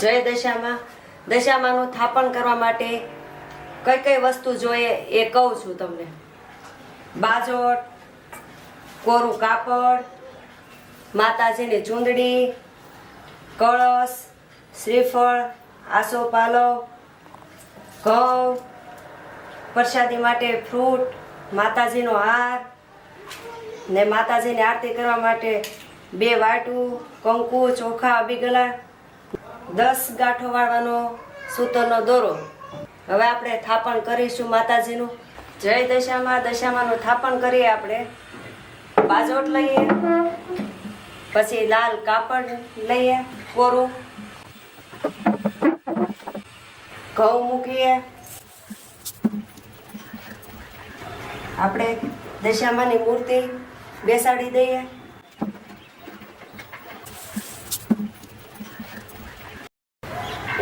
જય દશામાં. દશામાનું થાપણ કરવા માટે કઈ કઈ વસ્તુ જોઈએ એ કહું છું તમને. બાજોટ, કોરું કાપડ, માતાજીની ચૂંદડી, કળશ, શ્રીફળ આસોપાલવ ઘઉં, પ્રસાદી માટે ફ્રૂટ, માતાજીનો હાર ને માતાજીની આરતી કરવા માટે બે વાટું, કંકુ, ચોખા અબીગલા દસ ગાંઠો વાળવાનો સૂતરનો દોરો. હવે આપણે થાપણ કરીશું માતાજીનું. જય દશામાં, દશામાનું થાપણ કરીએ આપણે. બાજોટ લઈએ. પછી લાલ કાપડ લઈએ, કોરું. ઘઉં મૂકીએ. આપણે દશામાની મૂર્તિ બેસાડી દઈએ.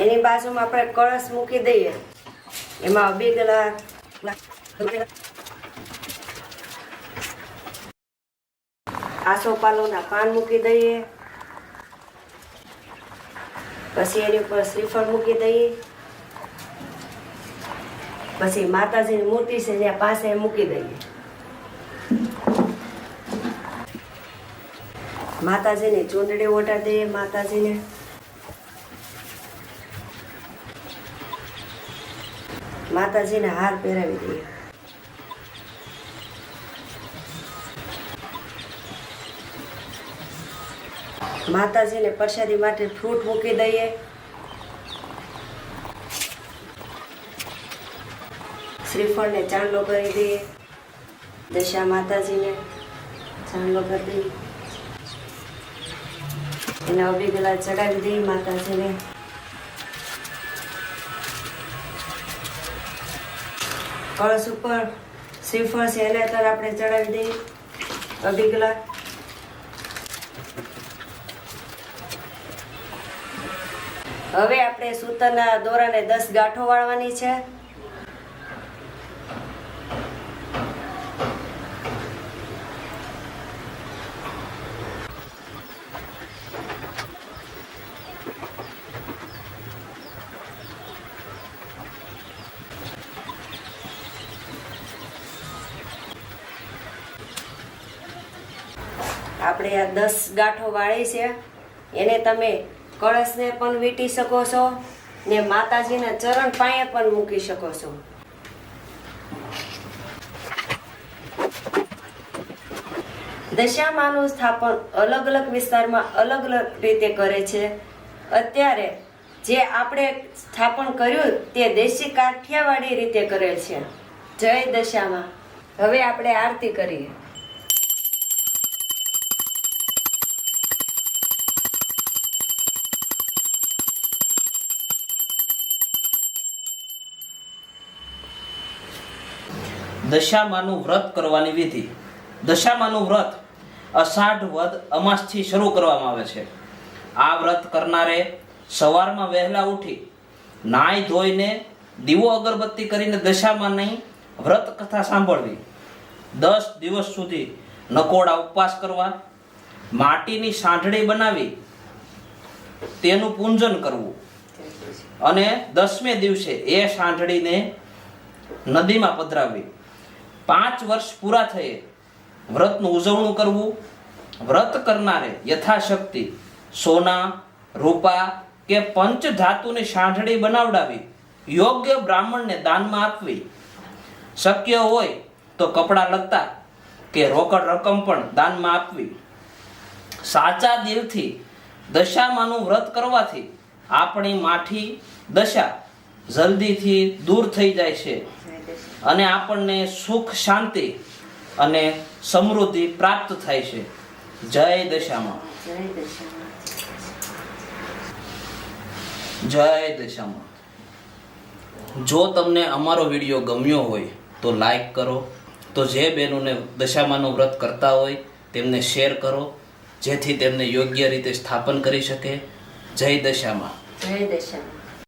એની બાજુમાં આપણે કળશ મૂકી દઈએ. એમાં બે કલાક આસોપાલોના પાન મૂકી દઈએ. પછી એની ઉપર શ્રીફળ મૂકી દઈએ. પછી માતાજીની મૂર્તિ છે જ્યાં પાસે મૂકી દઈએ. માતાજીની ચૂંદડી ઓટાડી દઈએ, માતાજીને. માતાજીને હાર પહેરાવી દઈએ. માતાજીને પ્રસાદી માટે ફ્રૂટ મૂકી દઈએ. શ્રીફળને ચાંદલો કરી દઈએ. દશા માતાજીને ચાંદલો કરી દઈએ. એને અભિગલા ચડાવી દઈએ માતાજીને. કળશ ઉપર શ્રીફળ એને આપણે ચડાવી દઈએ. અઢી કલાક. હવે આપણે સૂતરના દોરાને દસ ગાંઠો વાળવાની છે. આપણે આ દસ ગાંઠો વાળી છે, એને તમે કળશને પણ વીંટી શકો છો ને માતાજીના ચરણ પાયે પણ મૂકી શકો છો. દશામાનું સ્થાપન અલગ અલગ વિસ્તારમાં અલગ અલગ રીતે કરે છે. અત્યારે જે આપણે સ્થાપન કર્યું તે દેશી કાઠિયાવાડી રીતે કરેલ છે. જય દશામાં. હવે આપણે આરતી કરીએ. દશામાનું વ્રત કરવાની વિધિ. દશામાનું વ્રત અષાઢ વદ અમાસથી શરૂ કરવામાં આવે છે. આ વ્રત કરનારે સવારમાં વહેલા ઉઠી નાય ધોઈને દીવો અગરબત્તી કરીને દશામાની વ્રત કથા સાંભળવી. દસ દિવસ સુધી નકોડા ઉપવાસ કરવા, માટીની સાંઠળી બનાવી, તેનું પૂંજન કરવું. અને દસમે દિવસે એ સાંઠળીને નદીમાં પધરાવવી પાંચ વર્ષ પૂરા થયે. વ્રતનું ઉજવણું કરવું, વ્રત કરનારે યથાશક્તિ, સોના, રૂપા કે પંચ ધાતુની સાંઠળી બનાવડાવી, યોગ્ય બ્રાહ્મણને દાનમાં આપવી. શક્ય હોય તો કપડાં લત્તા કે રોકડ રકમ પણ દાનમાં આપવી. સાચા દિલથી દશામાંનું વ્રત કરવાથી આપણી માઠી દશા જલ્દીથી દૂર થઈ જાય છે. અને આપણને સુખ શાંતિ અને સમૃદ્ધિ પ્રાપ્ત થાય છે. જય દશામાં. જય દશામાં. જો તમને અમારો વીડિયો ગમ્યો હોય તો લાઈક કરો. તો જે બહેનોને દશામાનું વ્રત કરતા હોય તેમને શેર કરો. જેથી તેમને યોગ્ય રીતે સ્થાપન કરી શકે. જય દશામાં. જય દશામાં.